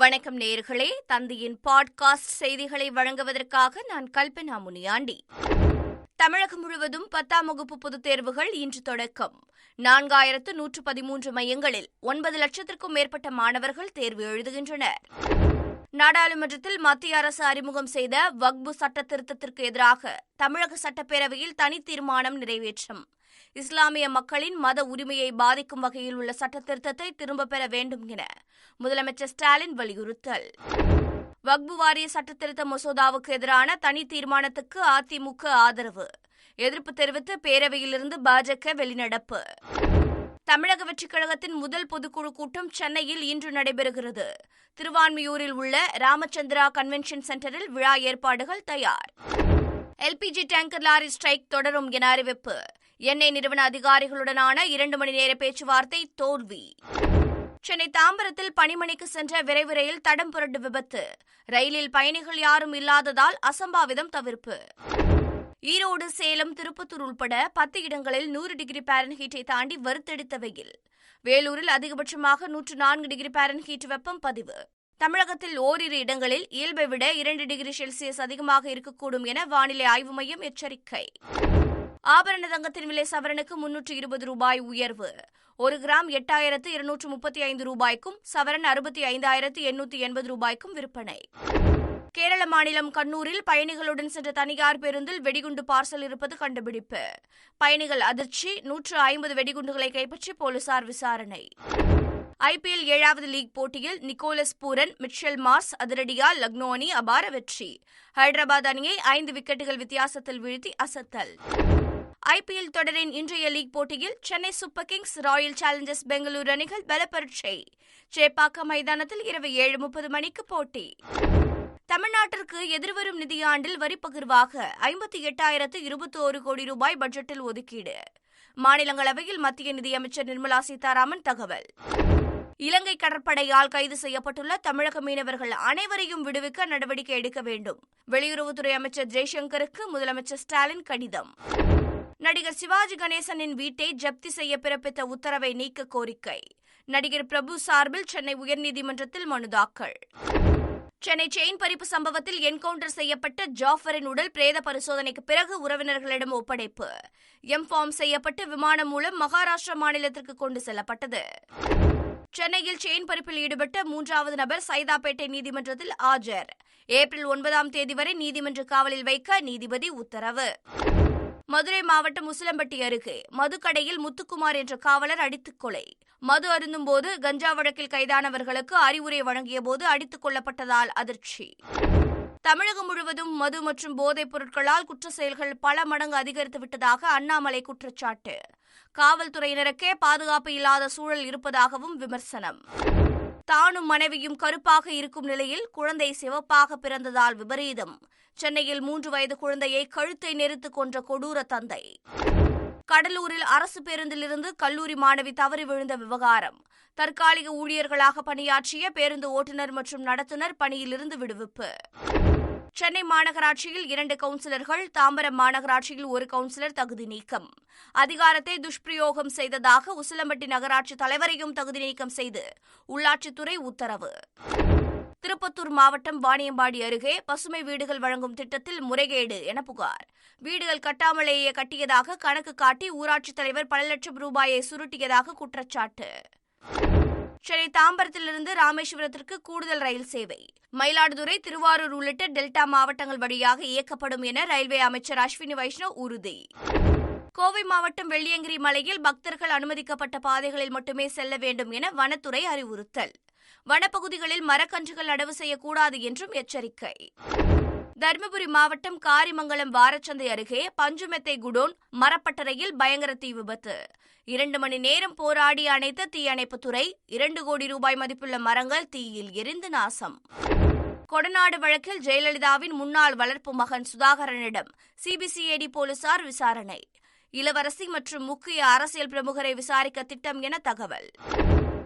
வணக்கம் நேர்களே. தந்தியின் பாட்காஸ்ட் செய்திகளை வழங்குவதற்காக நான் கல்பனா முனியாண்டி. தமிழகம் முழுவதும் பத்தாம் வகுப்பு பொதுத் தேர்வுகள் இன்று தொடக்கம். நான்காயிரத்து நூற்று பதிமூன்று மையங்களில் ஒன்பது லட்சத்திற்கும் மேற்பட்ட மாணவர்கள் தேர்வு எழுதுகின்றனர். நாடாளுமன்றத்தில் மத்திய அரசு அறிமுகம் செய்த வக்பு சட்ட திருத்தத்திற்கு எதிராக தமிழக சட்டப்பேரவையில் தனி தீர்மானம் நிறைவேற்றம். இஸ்லாமிய மக்களின் மத உரிமையை பாதிக்கும் வகையில் உள்ள சட்ட திருத்தத்தை திரும்பப் பெற வேண்டும் என முதலமைச்சர் ஸ்டாலின் வலியுறுத்தல். வக்பு வாரிய சட்டத்திருத்த மசோதாவுக்கு எதிரான தனி தீர்மானத்துக்கு அதிமுக ஆதரவு. எதிர்ப்பு தெரிவித்து பேரவையிலிருந்து பாஜக வெளிநடப்பு. தமிழக வெற்றிக் கழகத்தின் முதல் பொதுக்குழு கூட்டம் சென்னையில் இன்று நடைபெறுகிறது. திருவான்மியூரில் உள்ள ராமச்சந்திரா கன்வென்ஷன் சென்டரில் விழா ஏற்பாடுகள் தயார். எல்பிஜி டேங்கர் லாரி ஸ்ட்ரைக் தொடரும் என அறிவிப்பு. எண்ணெய் நிறுவன அதிகாரிகளுடனான இரண்டு மணி நேர பேச்சுவார்த்தை தோல்வி. சென்னை தாம்பரத்தில் பணிமனைக்கு சென்ற விரைவு ரயில் தடம் புரண்டு விபத்து. ரயிலில் பயணிகள் யாரும் இல்லாததால் அசம்பாவிதம் தவிர்ப்பு. ஈரோடு சேலம் திருப்பத்தூர் உள்பட பத்து இடங்களில் நூறு டிகிரி பாரன்ஹீட்டை தாண்டி வறுத்தெடுத்த வெயில் வேலூரில் அதிகபட்சமாக நூற்று நான்கு டிகிரி பாரன்ஹீட் வெப்பம் பதிவு. தமிழகத்தில் ஓரிரு இடங்களில் இயல்பை விட இரண்டு டிகிரி செல்சியஸ் அதிகமாக இருக்கக்கூடும் என வானிலை ஆய்வு மையம் எச்சரிக்கை. ஆபரண தங்கத்தின் விலை சவரனுக்கு முன்னூற்று இருபது ரூபாய் உயர்வு. ஒரு கிராம் எட்டாயிரத்து இருநூற்று முப்பத்தி ஐந்து ரூபாய்க்கும் சவரன் அறுபத்தி ஐந்தாயிரத்து எண்ணூற்றி எண்பது ரூபாய்க்கும் விற்பனை. கேரள மாநிலம் கண்ணூரில் பயணிகளுடன் சென்ற தனியார் பேருந்தில் வெடிகுண்டு பார்சல் இருப்பது கண்டுபிடிப்பு. பயணிகள் அதிர்ச்சி. நூற்று ஐம்பது வெடிகுண்டுகளை கைப்பற்றி போலீசார் விசாரணை. ஐபிஎல் ஏழாவது லீக் போட்டியில் நிக்கோலஸ் பூரன் மிச்சல் மார்ஸ் அதிரடியா லக்னோ அணி அபார வெற்றி. ஹைதராபாத் அணியை ஐந்து விக்கெட்டுகள் வித்தியாசத்தில் வீழ்த்தி அசத்தல். ஐபிஎல் தொடரின் இன்றைய லீக் போட்டியில் Chennai super kings royal challengers Bengaluru அணிகள் பலப்பரீட்சை. சேப்பாக்கம் மைதானத்தில் இரவு ஏழு முப்பது மணிக்கு போட்டி. தமிழ்நாட்டிற்கு எதிர்வரும் நிதியாண்டில் வரி பகிர்வாக ஐம்பத்தி எட்டாயிரத்து இருபத்தோரு கோடி ரூபாய் பட்ஜெட்டில் ஒதுக்கீடு. மாநிலங்களவையில் மத்திய நிதியமைச்சர் நிர்மலா சீதாராமன் தகவல். இலங்கை கடற்படையால் கைது செய்யப்பட்டுள்ள தமிழக மீனவர்கள் அனைவரையும் விடுவிக்க நடவடிக்கை எடுக்க வேண்டும். வெளியுறவுத்துறை அமைச்சர் ஜெய்சங்கருக்கு முதலமைச்சர் ஸ்டாலின் கடிதம். நடிகர் சிவாஜி கணேசனின் வீட்டை ஜப்தி செய்ய பிறப்பித்த உத்தரவை நீக்க கோரிக்கை. நடிகர் பிரபு சார்பில் சென்னை உயர்நீதிமன்றத்தில் மனு தாக்கல். சென்னை செயின் பறிப்பு சம்பவத்தில் என்கவுண்டர் செய்யப்பட்ட ஜாஃபரின் உடல் பிரேத பரிசோதனைக்கு பிறகு உறவினர்களிடம் ஒப்படைப்பு. எம் ஃபார்ம் செய்யப்பட்டு விமானம் மூலம் மகாராஷ்டிரா மாநிலத்திற்கு கொண்டு செல்லப்பட்டது. சென்னையில் செயின் பறிப்பில் ஈடுபட்ட மூன்றாவது நபர் சைதாப்பேட்டை நீதிமன்றத்தில் ஆஜர். ஏப்ரல் ஒன்பதாம் தேதி வரை நீதிமன்ற காவலில் வைக்க நீதிபதி உத்தரவு. மதுரை மாவட்டம் உசிலம்பட்டி அருகே மதுக்கடையில் முத்துக்குமார் என்ற காவலர் அடித்துக் கொலை. மது அருந்தும்போது கஞ்சா வழக்கில் கைதானவர்களுக்கு அறிவுரை வழங்கியபோது அடித்துக் கொல்லப்பட்டதால் அதிர்ச்சி. தமிழகம் முழுவதும் மது மற்றும் போதைப் பொருட்களால் குற்ற செயல்கள் பல மடங்கு அதிகரித்து விட்டதாக அண்ணாமலை குற்றச்சாட்டு. காவல்துறையினருக்கே பாதுகாப்பு இல்லாத சூழல் இருப்பதாகவும் விமர்சனம். தானும் மனைவியும் கருப்பாக இருக்கும் நிலையில் குழந்தை சிவப்பாக பிறந்ததால் விபரீதம். சென்னையில் மூன்று வயது குழந்தையை கழுத்தை நெரித்து கொன்ற கொடூர தந்தை. கடலூரில் அரசு பேருந்திலிருந்து கல்லூரி மாணவி தவறி விழுந்த விவகாரம். தற்காலிக ஊழியர்களாக பணியாற்றிய பேருந்து ஓட்டுநர் மற்றும் நடத்துனர் பணியிலிருந்து விடுவிப்பு. சென்னை மாநகராட்சியில் இரண்டு கவுன்சிலர்கள் தாம்பரம் மாநகராட்சியில் ஒரு கவுன்சிலர் தகுதி நீக்கம். அதிகாரத்தை துஷ்பிரயோகம் செய்ததாக உசிலம்பட்டி நகராட்சி தலைவரையும் தகுதி நீக்கம் செய்து உள்ளாட்சித்துறை உத்தரவு. திருப்பத்தூர் மாவட்டம் வாணியம்பாடி அருகே பசுமை வீடுகள் வழங்கும் திட்டத்தில் முறைகேடு என புகார். வீடுகள் கட்டாமலேயே கட்டியதாக கணக்கு காட்டி ஊராட்சித் தலைவர் பல லட்சம் ரூபாயை சுருட்டியதாக குற்றச்சாட்டு. சென்னை தாம்பரத்திலிருந்து ராமேஸ்வரத்திற்கு கூடுதல் ரயில் சேவை. மயிலாடுதுறை திருவாரூர் உள்ளிட்ட டெல்டா மாவட்டங்கள் வழியாக இயக்கப்படும் என ரயில்வே அமைச்சர் அஸ்வினி வைஷ்ணவ் உறுதி. கோவை மாவட்டம் வெள்ளியங்கிரி மலையில் பக்தர்கள் அனுமதிக்கப்பட்ட பாதைகளில் மட்டுமே செல்ல வேண்டும் என வனத்துறை அறிவுறுத்தல். வனப்பகுதிகளில் மரக்கன்றுகள் நடவு செய்யக்கூடாது என்றும் எச்சரிக்கை. தருமபுரி மாவட்டம் காரிமங்கலம் வாரச்சந்தை அருகே பஞ்சுமெத்தை குடோன் மரப்பட்டறையில் பயங்கர தீ விபத்து. இரண்டு மணி நேரம் போராடி அணைத்த தீயணைப்புத்துறை இரண்டு கோடி ரூபாய் மதிப்புள்ள மரங்கள் தீயில் எரிந்து நாசம். கொடநாடு வழக்கில் ஜெயலலிதாவின் முன்னாள் வளர்ப்பு மகன் சுதாகரனிடம் சிபிசிஐடி போலீசார் விசாரணை. இளவரசி மற்றும் முக்கிய அரசியல் பிரமுகரை விசாரிக்க திட்டம் என தகவல்.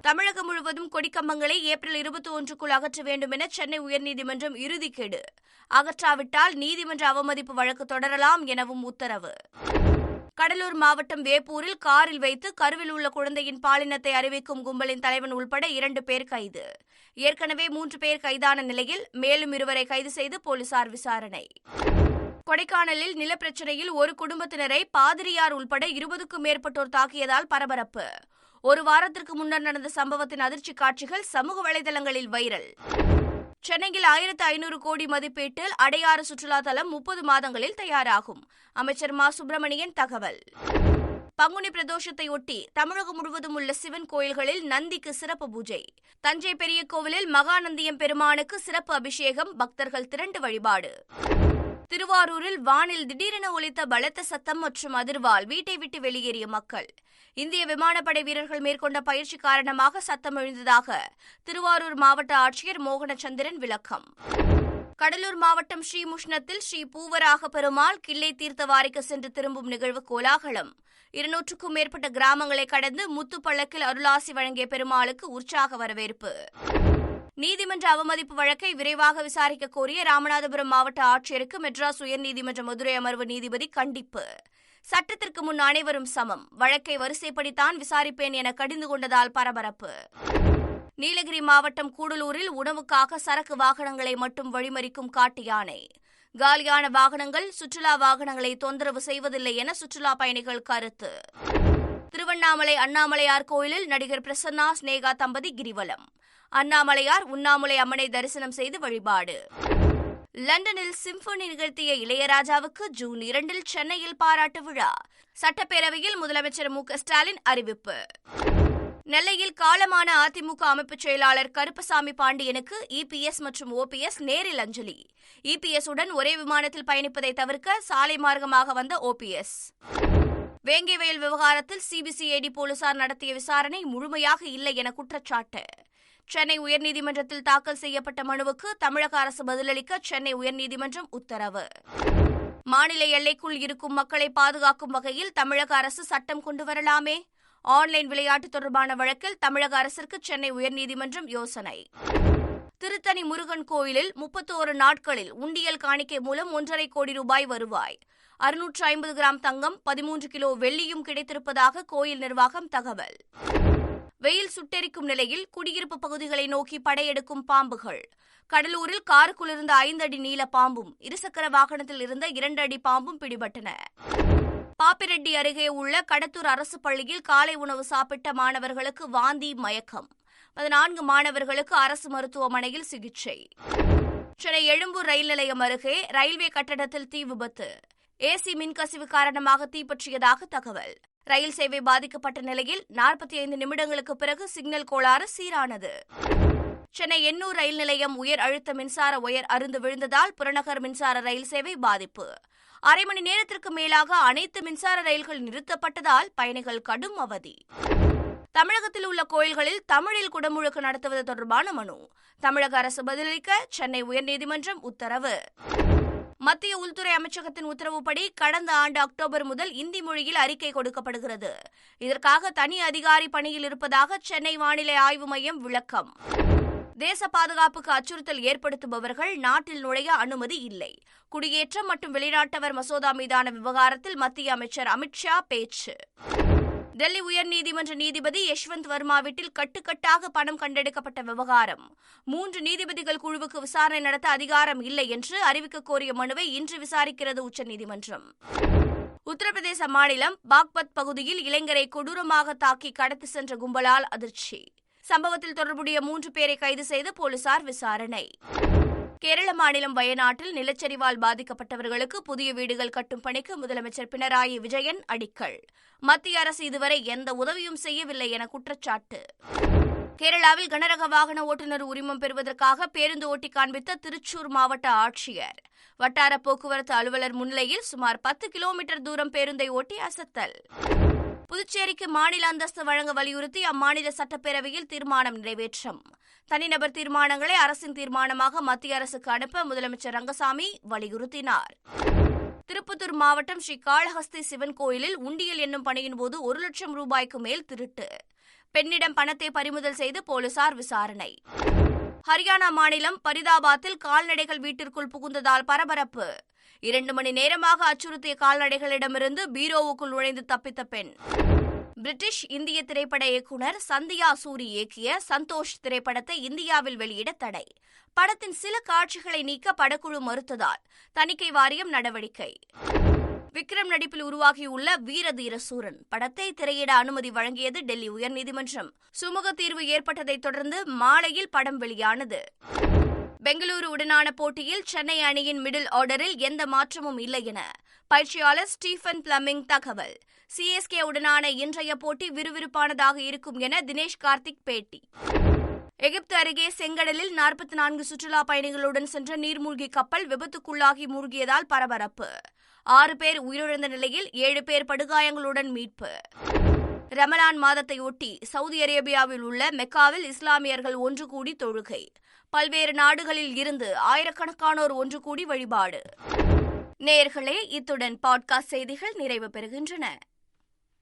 தமிழகம் முழுவதும் கொடிக்கம்பங்களை ஏப்ரல் இருபத்தி ஒன்றுக்குள் அகற்ற வேண்டும் என சென்னை உயர்நீதிமன்றம் இறுதிக்கெடு. அகற்றாவிட்டால் நீதிமன்ற அவமதிப்பு வழக்கு தொடரலாம் எனவும் உத்தரவு. கடலூர் மாவட்டம் வேப்பூரில் காரில் வைத்து கருவில் உள்ள குழந்தையின் பாலினத்தை அறிவிக்கும் கும்பலின் தலைவன் உள்பட இரண்டு பேர் கைது. ஏற்கனவே மூன்று பேர் கைதான நிலையில் மேலும் இருவரை கைது செய்து போலீசார் விசாரணை. கொடைக்கானலில் நிலப்பிரச்சனையில் ஒரு குடும்பத்தினரை பாதிரியார் உள்பட இருபதுக்கும் மேற்பட்டோர் தாக்கியதால் பரபரப்பு. ஒரு வாரத்திற்கு முன்னர் நடந்த சம்பவத்தின் அதிர்ச்சி காட்சிகள் சமூக வலைதளங்களில் வைரல். சென்னையில் ஆயிரத்து ஐநூறு கோடி மதிப்பீட்டில் அடையாறு சுற்றுலா தலம் முப்பது மாதங்களில் தயாராகும். அமைச்சர் மா. சுப்பிரமணியன் தகவல். பங்குனி பிரதோஷத்தை ஒட்டி தமிழகம் முழுவதும் உள்ள சிவன் கோயில்களில் நந்திக்கு சிறப்பு பூஜை. தஞ்சை பெரிய கோவிலில் மகாநந்தியம் பெருமானுக்கு சிறப்பு அபிஷேகம் பக்தர்கள் திரண்டு வழிபாடு. திருவாரூரில் வானில் திடீரென ஒலித்த பலத்த சத்தம் மற்றும் அதிர்வால் வீட்டை விட்டு வெளியேறிய மக்கள். இந்திய விமானப்படை வீரர்கள் மேற்கொண்ட பயிற்சி காரணமாக சத்தம் எழுந்ததாக திருவாரூர் மாவட்ட ஆட்சியர் மோகனச்சந்திரன் விளக்கம். கடலூர் மாவட்டம் ஸ்ரீமுஷ்ணத்தில் ஸ்ரீ பூவராக பெருமாள் கிள்ளை தீர்த்தவாரிக்கு சென்று திரும்பும் நிகழ்வு கோலாகலம். இருநூற்றுக்கும் மேற்பட்ட கிராமங்களை கடந்து முத்துப்பள்ளக்கில் அருளாசி வழங்கிய பெருமாளுக்கு உற்சாக வரவேற்பு. நீதிமன்ற அவமதிப்பு வழக்கை விரைவாக விசாரிக்க கோரிய ராமநாதபுரம் மாவட்ட ஆட்சியருக்கு மெட்ராஸ் உயர்நீதிமன்ற மதுரை அமர்வு நீதிபதி கண்டிப்பு. சட்டத்திற்கு முன் அனைவரும் சமம். வழக்கை வரிசைப்படித்தான் விசாரிப்பேன் என கடிந்து கொண்டதால் பரபரப்பு. நீலகிரி மாவட்டம் கூடலூரில் உணவுக்காக சரக்கு வாகனங்களை மட்டும் வழிமறிக்கும் காட்டு யானை. காலியான வாகனங்கள் சுற்றுலா வாகனங்களை தொந்தரவு செய்வதில்லை என சுற்றுலா பயணிகள் கருத்து. திருவண்ணாமலை அண்ணாமலையார் கோயிலில் நடிகர் பிரசன்னா ஸ்னேகா தம்பதி கிரிவலம். அண்ணாமலையார் உண்ணாமுலை அம்மனை தரிசனம் செய்து வழிபாடு. லண்டனில் சிம்பனி நிகழ்த்திய இளையராஜாவுக்கு ஜூன் இரண்டில் சென்னையில் பாராட்டு விழா. சட்டப்பேரவையில் முதலமைச்சர் மு ஸ்டாலின் அறிவிப்பு. நெல்லையில் காலமான அதிமுக அமைப்பு செயலாளர் கருப்பசாமி பாண்டியனுக்கு இபிஎஸ் மற்றும் ஓபிஎஸ் நேரில் அஞ்சலி. இபிஎஸ் உடன் ஒரே விமானத்தில் பயணிப்பதை தவிர்க்க சாலை மார்க்கமாக வந்த ஓபிஎஸ் வேங்கை விவகாரத்தில் சிபிசிஐடி போலீசார் நடத்திய விசாரணை முழுமையாக இல்லை என குற்றச்சாட்டு. சென்னை உயர்நீதிமன்றத்தில் தாக்கல் செய்யப்பட்ட மனுவுக்கு தமிழக அரசு பதிலளிக்க சென்னை உயர்நீதிமன்றம் உத்தரவு. மாநில எல்லைக்குள் இருக்கும் மக்களை பாதுகாக்கும் வகையில் தமிழக அரசு சட்டம் கொண்டு வரலாமே? ஆன்லைன் விளையாட்டு தொடர்பான வழக்கில் தமிழக அரசிற்கு சென்னை உயர்நீதிமன்றம் யோசனை. திருத்தணி முருகன் கோயிலில் முப்பத்தோரு நாட்களில் உண்டியல் காணிக்கை மூலம் ஒன்றரை கோடி ரூபாய் வருவாய். அறுநூற்று ஐம்பது கிராம் தங்கம் பதிமூன்று கிலோ வெள்ளியும் கிடைத்திருப்பதாக கோயில் நிர்வாகம் தகவல். வெயில் சுட்டெரிக்கும் நிலையில் குடியிருப்பு பகுதிகளை நோக்கி படையெடுக்கும் பாம்புகள். கடலூரில் காருக்குள் இருந்த ஐந்து அடி நீள பாம்பும் இருசக்கர வாகனத்தில் இருந்த இரண்டு அடி பாம்பும் பிடிபட்டன. பாப்பிரெட்டி அருகே உள்ள கடத்தூர் அரசு பள்ளியில் காலை உணவு சாப்பிட்ட மாணவர்களுக்கு வாந்தி மயக்கம். பதினான்கு மாணவர்களுக்கு அரசு மருத்துவமனையில் சிகிச்சை. சென்னை எழும்பூர் ரயில் நிலையம் அருகே ரயில்வே கட்டடத்தில் தீ விபத்து. ஏசி மின்கசிவு காரணமாக தீப்பற்றியதாக தகவல். ரயில் சேவை பாதிக்கப்பட்ட நிலையில் நாற்பத்தி ஐந்து நிமிடங்களுக்கு பிறகு சிக்னல் கோளாறு சீரானது. சென்னை எண்ணூர் ரயில் நிலையம் உயர் அழுத்த மின்சார உயர் அருந்து விழுந்ததால் புறநகர் மின்சார ரயில் சேவை பாதிப்பு. அரை மணி நேரத்திற்கு மேலாக அனைத்து மின்சார ரயில்கள் நிறுத்தப்பட்டதால் பயணிகள் கடும் அவதி. தமிழகத்தில் உள்ள கோயில்களில் தமிழில் குடமுழுக்கு நடத்துவது தொடர்பான மனு. தமிழக அரசு பதிலளிக்க சென்னை உயர்நீதிமன்றம் உத்தரவு. மத்திய உள்துறை அமைச்சகத்தின் உத்தரவுப்படி கடந்த ஆண்டு அக்டோபர் முதல் இந்தி மொழியில் அறிக்கை கொடுக்கப்படுகிறது. இதற்காக தனி அதிகாரி பணியில் இருப்பதாக சென்னை வானிலை ஆய்வு மையம் விளக்கம். தேச பாதுகாப்புக்கு அச்சுறுத்தல் ஏற்படுத்துபவர்கள் நாட்டில் நுழைய அனுமதி இல்லை. குடியேற்றம் மற்றும் வெளிநாட்டவர் மசோதா மீதான விவகாரத்தில் மத்திய அமைச்சர் அமித்ஷா பேச்சு. டெல்லி உயர்நீதிமன்ற நீதிபதி யஷ்வந்த் வர்மா வீட்டில் கட்டுக்கட்டாக பணம் கண்டெடுக்கப்பட்ட விவகாரம். மூன்று நீதிபதிகள் குழுவுக்கு விசாரணை நடத்த அதிகாரம் இல்லை என்று அறிவிக்க கோரிய மனுவை இன்று விசாரிக்கிறது உச்சநீதிமன்றம். உத்தரப்பிரதேச மாநிலம் பாக்பத் பகுதியில் இளைஞரை கொடூரமாக தாக்கி கடத்தி சென்ற கும்பலால் அதிர்ச்சி. சம்பவத்தில் தொடர்புடைய மூன்று பேரை கைது செய்து போலீசார் விசாரணை. கேரள மாநிலம் வயநாட்டில் நிலச்சரிவால் பாதிக்கப்பட்டவர்களுக்கு புதிய வீடுகள் கட்டும் பணிக்கு முதலமைச்சர் பினராயி விஜயன் அடிக்கல். மத்திய அரசு இதுவரை எந்த உதவியும் செய்யவில்லை என குற்றச்சாட்டு. கேரளாவில் கனரக வாகன ஓட்டுநர் உரிமம் பெறுவதற்காக பேருந்து ஓட்டி காண்பித்த திருச்சூர் மாவட்ட ஆட்சியர். வட்டார போக்குவரத்து அலுவலர் முன்னிலையில் சுமார் பத்து கிலோமீட்டர் தூரம் பேருந்தை ஓட்டி அசத்தல். புதுச்சேரிக்கு மாநில அந்தஸ்து வழங்க வலியுறுத்தி அம்மாநில சட்டப்பேரவையில் தீர்மானம் நிறைவேற்றம். தனிநபர் தீர்மானங்களை அரசின் தீர்மானமாக மத்திய அரசுக்கு அனுப்ப முதலமைச்சர் ரங்கசாமி வலியுறுத்தினார். திருப்பத்தூர் மாவட்டம் ஸ்ரீ காளஹஸ்தி சிவன் கோயிலில் உண்டியல் என்னும் பணியின் போது ஒரு லட்சம் ரூபாய்க்கு மேல் திருட்டு. பெண்ணிடம் பணத்தை பறிமுதல் செய்து போலீசார் விசாரணை. ஹரியானா மாநிலம் பரிதாபாத்தில் கால்நடைகள் வீட்டிற்குள் புகுந்ததால் பரபரப்பு. இரண்டு மணி நேரமாக அச்சுறுத்திய கால்நடைகளிடமிருந்து பீரோவுக்குள் நுழைந்து தப்பித்த பெண். பிரிட்டிஷ் இந்திய திரைப்பட இயக்குனர் சந்தியா சூரி இயக்கிய சந்தோஷ் திரைப்படத்தை இந்தியாவில் வெளியிட தடை. படத்தின் சில காட்சிகளை நீக்க படக்குழு மறுத்ததால் தணிக்கை வாரியம் நடவடிக்கை. விக்ரம் நடிப்பில் உருவாகியுள்ள வீரதீர சூரன். படத்தை திரையிட அனுமதி வழங்கியது டெல்லி உயர்நீதிமன்றம். சுமூக தீர்வு ஏற்பட்டதைத் தொடர்ந்து மாலையில் படம் வெளியானது. பெங்களூரு உடனான போட்டியில் சென்னை அணியின் மிடில் ஆர்டரில் எந்த மாற்றமும் இல்லை என பயிற்சியாளர் ஸ்டீஃபன் பிளமிங் தகவல். சிஎஸ்கே உடனான இன்றைய போட்டி விறுவிறுப்பானதாக இருக்கும் என தினேஷ் கார்த்திக் பேட்டி. எகிப்து அருகே செங்கடலில் நாற்பத்தி நான்கு சுற்றுலா பயணிகளுடன் சென்ற நீர்மூழ்கி கப்பல் விபத்துக்குள்ளாகி மூழ்கியதால் பரபரப்பு. ஆறு பேர் உயிரிழந்த நிலையில் ஏழு பேர் படுகாயங்களுடன் மீட்பு. ரமலான் மாதத்தையொட்டி சவுதி அரேபியாவில் உள்ள மெக்காவில் இஸ்லாமியர்கள் ஒன்று கூடி தொழுகை. பல்வேறு நாடுகளில் இருந்து ஆயிரக்கணக்கானோர் ஒன்று கூடி வழிபாடு. நேர்களே இத்துடன் பாட்காஸ்ட் செய்திகள் நிறைவு பெறுகின்றன.